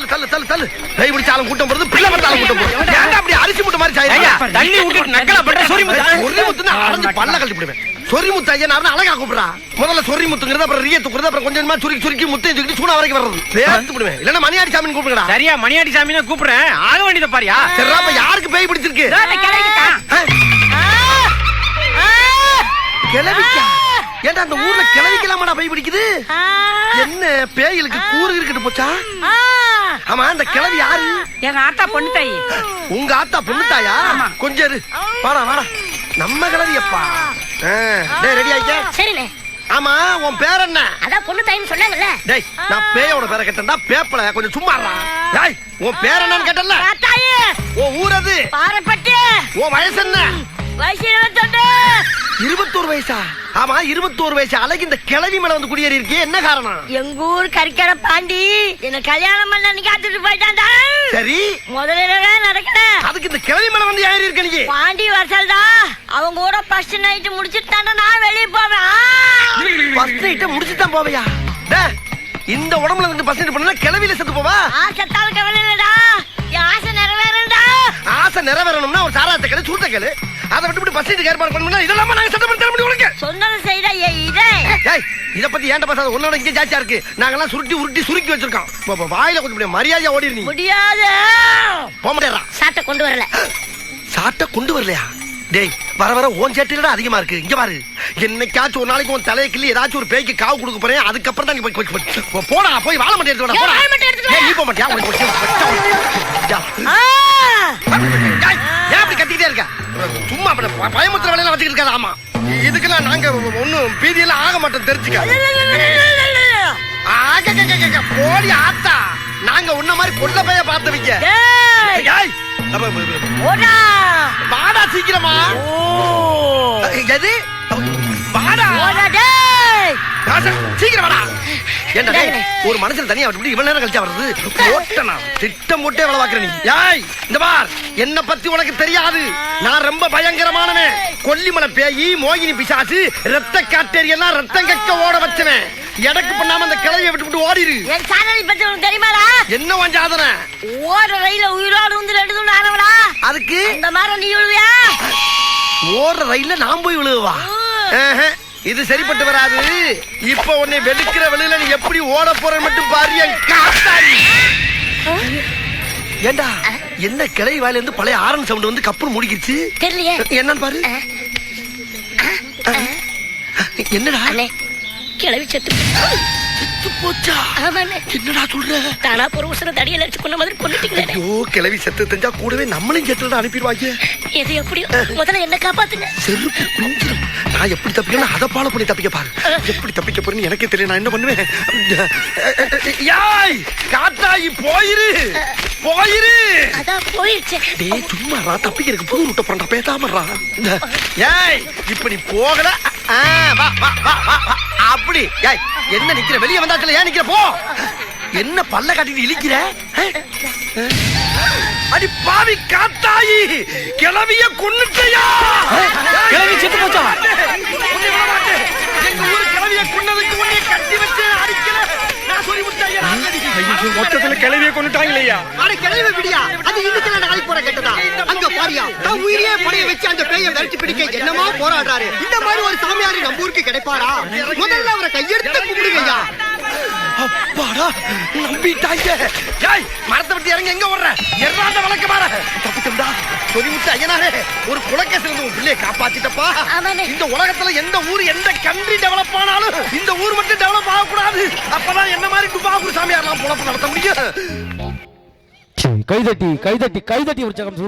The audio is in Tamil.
தள்ளு தள்ளு தள்ளு தள்ளு. பேய் பிடிச்சாலும் கூட்டம் போறது பிள்ளை பார்த்தாலும் கூட்டம் போறது. ஏன்டா அப்படி அரிசி முட்டை மாதிரி ஐயா சாய் தண்ணி விட்டுட்டு நக்கலா பண்ற சொறி சொறி முத்துனா அரைஞ்சு பல்ல கழட்டி விடுவேன் சொறி முத்து ஐயா நான் அழகா கூப்பிடுறா. முதல்ல சொறி முத்துங்கிறது அப்புறம் ரிய துக்குறது அப்புறம் கொஞ்சம் சுருக்கி சுருக்கி முத்தையும் சுருக்கி சூனா வரைக்கும் வர்றது. பேர்த்து விடுவேன். இல்லன்னா மணியாடி சாமின்னு கூப்பிடுங்கடா. சரியா மணியாடி சாமி கூப்பிடுறேன். ஆக வேண்டியதை பாரியா? அப்ப யாருக்கு பேய் பிடிச்சிருக்கு? கிளவிக்கா ஏன்டா அந்த ஊர்ல கிளவிக்கலாமாடா பேய் பிடிக்குது? என்ன பேய்களுக்கு கூறு இருக்கட்டு போச்சா? ஆமா அந்த கிளவி யாரு? எங்க ஆத்தா பொண்ணு தாயி. உங்க ஆத்தா பொண்ணு தாயா? கொஞ்சம் இரு. வாடா வாடா. நம்ம கிளவியப்பா ஆ, டேய் ரெடி ஆயிக்க சரிண்ணே. ஆமா உன் பேர் என்ன? அதான் பொண்ணு தாயின்னு சொன்னாங்கல்ல. டேய் நான் பேயோட பேரை கேட்டேன்டா பேப்பல கொஞ்சம் சும்மா. டேய் உன் பேர் என்னன்னு கேட்டல தாயே. உன் ஊர் அது பாறைப்பட்டு உன் வயசு என்ன? வயசு இருபத்தொண்டு இருபத்தோரு வயசா? ஆமா இருபத்தோரு வயசு அழகு இந்த கிளவி மேல வந்து குடியேறி இருக்கே. என்ன காரணம்? எங்க ஊர் கறிக்கடை பாண்டி என்ன கல்யாணம் பண்ண அன்னைக்கு காத்துட்டு போயிட்டான்டா. சரி. முதலிரவே நடக்கல? அதுக்கு இந்த கிளவி மேல வந்து ஏறி இருக்க நீ? பாண்டி வரசல்டா அவங்க கூட ஃபர்ஸ்ட் நைட் முடிச்சுட்டு நான் வெளியே போவேன்! ஃபர்ஸ்ட் நைட்ட முடிச்சுட்டு தான் போவையா? இந்த உடம்புல இருந்து நைட் பண்ணா கிளவியில செத்து போவா? ஆசைத்தால் ஆசை நிறைவேறணும்னா ஒரு சாராத்த கேளு சூட்ட கேளு அதை விட்டு ஃபர்ஸ்ட் நைட் ஏற்பாடு பண்ணணும்னா இதெல்லாம் நாங்க சத்தம் பண்ணி தர முடியும் உனக்கு சொன்னதை செய்தா ஏ இதே பத்தி ஏன்டா பேசாத உன்னோட இங்கே ஜாஸ்தியா இருக்கு நாங்கெல்லாம் சுருட்டி உருட்டி சுருக்கி வச்சிருக்கோம் வாயில கொஞ்சம் மரியாதையா ஓடி நீ முடியாது போக முடியாதா சாட்டை கொண்டு வரல சாட்டை கொண்டு வரலையா டேய் வர வர ஓன் சேட்டில அதிகமா இருக்கு இங்க பாரு என்னைக்காச்சும் ஒரு நாளைக்கு உன் தலையை கிள்ளி ஏதாச்சும் ஒரு பேய்க்கு காவு கொடுக்க போறேன் அதுக்கப்புறம் தான் நீ போய் போடா போய் வாழ மாட்டேன் எடுத்து வாடா, போடா? ஏய், நீ போக மாட்டியா இருக்க சும்மா அப்படி பயமுத்துற வேலையெல்லாம் வச்சுக்கிட்டு இருக்காது ஆமா. இதுக்கெல்லாம் நாங்க ஒண்ணும் பீதியெல்லாம் ஆக மாட்டோம் தெரிஞ்சுக்க போடி ஆத்தா. நாங்க உன்ன மாதிரி கொள்ள பைய பார்த்தவங்க. வாடா சீக்கிரமா. எது? வாடா சீக்கிரம் வாடா. என்ன டேய். ஒரு மனுஷன் தனியா விட்டு இவ்வளவு நேரம் கழிச்சா வருது போட்டனா திட்டம் போட்டே வேலை பாக்குற நீ. ஏய் இந்த பார் என்ன பத்தி உனக்கு தெரியாது. நான் ரொம்ப பயங்கரமானவன். கொல்லிமலை பேயி மோகினி பிசாசு ரத்த காட்டேரி எல்லாம் ரத்தம் கக்க ஓட வச்சவன். எடக்கு பண்ணாம அந்த கிளைய விட்டு விட்டு ஓடிரு. என் சாதனை பத்தி உனக்கு தெரியுமாடா? என்ன உன் சாதனை? ஓடுற ரயில உயிரோடு வந்து ரெண்டு ஆனவடா அதுக்கு? இந்த மாதிரி நீ விழுவியா? ஓடுற ரயில்ல நான் போய் விழுவா ஆஹா, இது சரிப்பட்டு வராது. இப்ப உன்னை வெளுக்கிற வெளியில நீ எப்படி ஓட போற மட்டும் பாரு ஏண்டா? என்ன கிளை வாயில இருந்து பழைய ஆரன் சவுண்ட் வந்து கப்புன்னு முடிக்கிச்சு தெரியலையே. என்னன்னு பாரு. என்னடா? கிளவி செத்து போச்சா? என்னடா சொல்ற? தானா உசுர தடியில அடிச்சு கொண்ட மாதிரி கொண்டுட்டீங்களே. ஐயோ கிளவி செத்து தெரிஞ்சா கூடவே நம்மளையும் செத்துல அனுப்பிடுவாங்க எது எப்படியோ? முதல்ல என்ன காப்பாத்துங்க. செருப்பு குஞ்சிரும் நான் எப்படி தப்பிக்கணும் அதை ஃபாலோ பண்ணி தப்பிக்க பாரு. எப்படி தப்பிக்க போறேன்னு எனக்கே தெரியல. நான் என்ன பண்ணுவேன்? யாய் காத்தாயி போயிரு. போயிரு. அதான் போயிடுச்சு டேய் சும்மா ரா தப்பிக்கிறதுக்கு புது ரூட்ட பண்ற பேசாமறா ஏய் இப்ப நீ போகல. ஆ, வா வா வா. அப்படி. ஏய் என்ன நிக்கிற? வெளிய வந்தாச்சுல ஏன் நிக்கிற? போ. என்ன பல்ல காட்டிட்டு இழிக்கிற? அடி பாவி காத்தாயி கிளவிய கொன்னுட்டயா? கிளவி செத்து கிளவிய கொண்டுட்டாங்களையா அட கிளவி பிடியா அது இன்னைக்கு நாளைக்கு போற கேட்டதா? அங்க பாரியா தன் உயிரியே படைய வச்சு அந்த பேயை விரட்டி பிடிக்க என்னமா போராடுறாரு. இந்த மாதிரி ஒரு சாமியாரு நம்ம ஊருக்கு கிடைப்பாரா? முதல்ல அவரை கையெடுத்து கும்பிடுங்கய்யா. அப்பாடா நம்பிட்டாங்க ஏய் மரத்தை விட்டு இறங்கி எங்க ஓடுற? எறாண்ட வழக்க மாற. தப்பிச்சோம்டா சொல்லிவிட்டு ஐயனாரே ஒரு குலக்கேசல் இருந்து உன் பிள்ளையை காப்பாத்திட்டப்பா. இந்த உலகத்துல எந்த ஊர் எந்த கண்ட்ரி டெவலப் ஆனாலும் இந்த ஊர் மட்டும் டெவலப் அப்பதான் என்ன மாதிரி துபாகூர் சாமியார்லாம் பொழப்பு நடத்த முடியும்? கைதட்டி கைதட்டி கைதட்டி உற்சாகம்